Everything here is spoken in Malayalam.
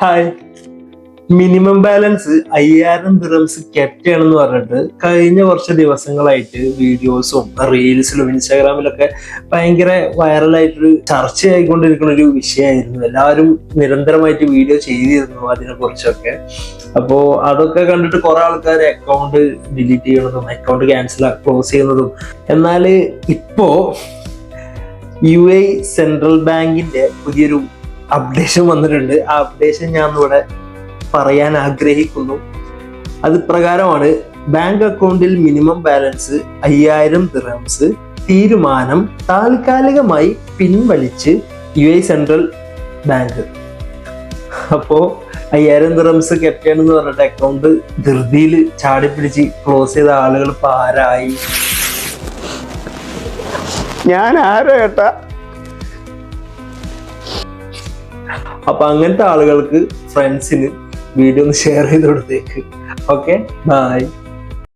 ഹായ് മിനിമം ബാലൻസ് അയ്യായിരം ദിറംസ് ആണെന്ന് പറഞ്ഞിട്ട് കഴിഞ്ഞ കുറച്ച് ദിവസങ്ങളായിട്ട് വീഡിയോസും റീൽസിലും ഇൻസ്റ്റാഗ്രാമിലൊക്കെ ഭയങ്കര വൈറലായിട്ടൊരു ചർച്ചയായിക്കൊണ്ടിരിക്കുന്ന ഒരു വിഷയമായിരുന്നു. എല്ലാവരും നിരന്തരമായിട്ട് വീഡിയോ ചെയ്തിരുന്നു അതിനെ കുറിച്ചൊക്കെ അപ്പോ അതൊക്കെ കണ്ടിട്ട് കുറെ ആൾക്കാർ അക്കൗണ്ട് ഡിലീറ്റ് ചെയ്യണതും അക്കൗണ്ട് ക്യാൻസൽ ക്ലോസ് ചെയ്യുന്നതും. എന്നാൽ ഇപ്പോൾ യു എ സെൻട്രൽ ബാങ്കിന്റെ പുതിയൊരു അപ്ഡേഷൻ വന്നിട്ടുണ്ട്. ആ അപ്ഡേഷൻ ഞാൻ ഇവിടെ പറയാൻ ആഗ്രഹിക്കുന്നു. അത് പ്രകാരമാണ് ബാങ്ക് അക്കൗണ്ടിൽ മിനിമം ബാലൻസ് അയ്യായിരം ദിറംസ് തീരുമാനം താൽക്കാലികമായി പിൻവലിച്ച് യു എ സെൻട്രൽ ബാങ്ക് അപ്പോ അയ്യായിരം ദിറംസ് കെറ്റാണെന്ന് പറഞ്ഞിട്ട് അക്കൗണ്ട് ധൃതിയിൽ ചാടി പിടിച്ച് ക്ലോസ് ചെയ്ത ആളുകൾ ഇപ്പൊ ആരായി? ഞാൻ ആരോ ഏട്ടാ? അപ്പൊ അങ്ങനത്തെ ആളുകൾക്ക് ഫ്രണ്ട്സിന് വീഡിയോ ഒന്ന് ഷെയർ ചെയ്ത് കൊടുത്തേക്ക്. Okay bye